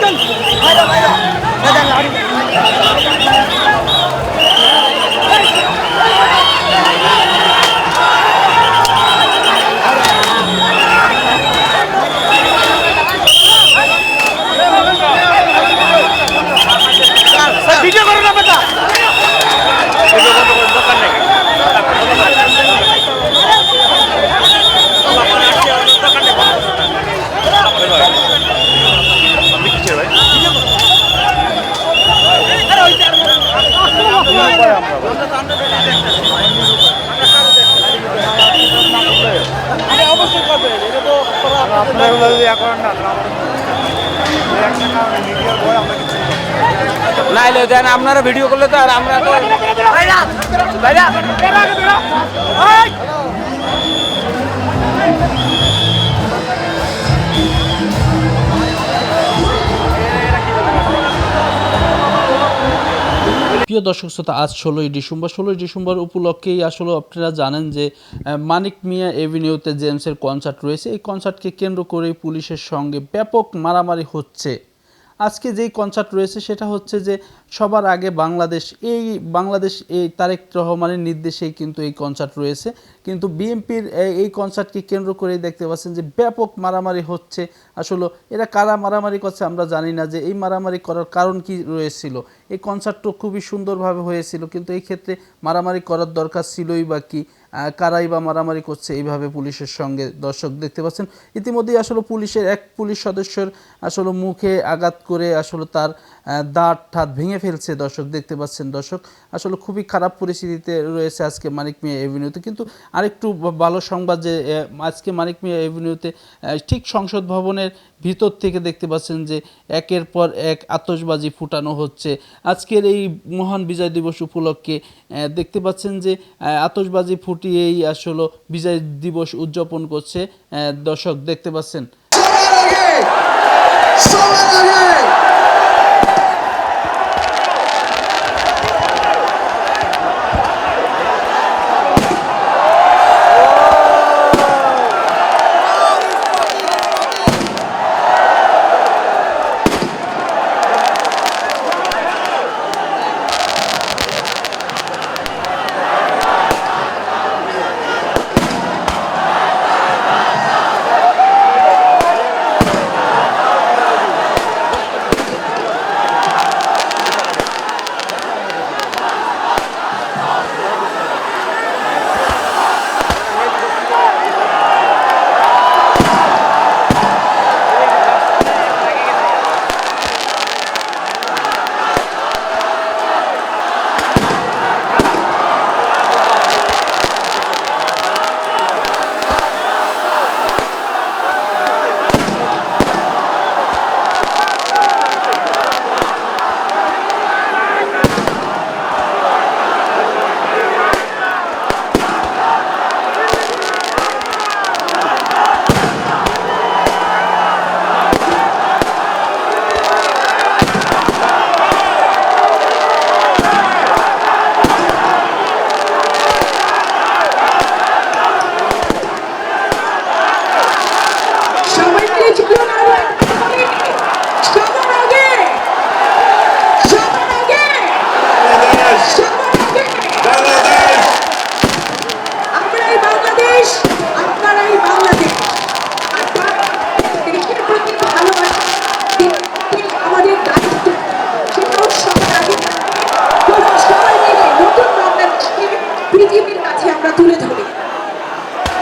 更，快点快点，快拿。অবশ্যই করবে এটা তো আপনারা যদি না আমরা। নাইলে দেন আপনারা ভিডিও করলে তো আর আমরা তো প্রিয় দর্শক শ্রোতা, আজ ষোলোই ডিসেম্বর। ষোলোই ডিসেম্বর উপলক্ষেই আসলে আপনারা জানেন যে মানিক মিয়া এভিনিউতে জেমসের কনসার্ট রয়েছে। এই কনসার্টকে কেন্দ্র করেই পুলিশের সঙ্গে ব্যাপক মারামারি হচ্ছে। আজকে যেই কনসার্ট রয়েছে সেটা হচ্ছে যে সবার আগে বাংলাদেশ, এই বাংলাদেশ, এই তারেক রহমানের নির্দেশেই কিন্তু এই কনসার্ট রয়েছে। কিন্তু বিএনপির এই কনসার্টকে কেন্দ্র করেই দেখতে পাচ্ছেন যে ব্যাপক মারামারি হচ্ছে। আসলে এরা কারা মারামারি করছে আমরা জানি না যে এই মারামারি করার কারণ কি রয়েছিল। এই কনসার্টটা খুবই সুন্দরভাবে হয়েছিল, কিন্তু এই ক্ষেত্রে মারামারি করার দরকার ছিলই বা কি? কারাই বা মারামারি করছে এইভাবে পুলিশের সঙ্গে দর্শক দেখতে পাচ্ছেন। ইতিমধ্যেই আসলে পুলিশের এক পুলিশ সদস্যের আসলে মুখে আঘাত করে আসলে তার দাঁত ঠাত ভেঙে ফেলছে দর্শক দেখতে পাচ্ছেন। দর্শক আসলে খুবই খারাপ পরিস্থিতিতে রয়েছে আজকে মানিক মিয়া এভিনিউতে। কিন্তু আরেকটু ভালো সংবাদ যে আজকে মানিক মিয়া এভিনিউতে ঠিক সংসদ ভবনের ভিতর থেকে দেখতে পাচ্ছেন যে একের পর এক আতশবাজি ফুটানো হচ্ছে। আজকের এই মহান বিজয় দিবস উপলক্ষে দেখতে পাচ্ছেন যে আহ, আতশবাজি ফুটিয়েই আসলে বিজয় দিবস উদযাপন করছে দর্শক দেখতে পাচ্ছেন।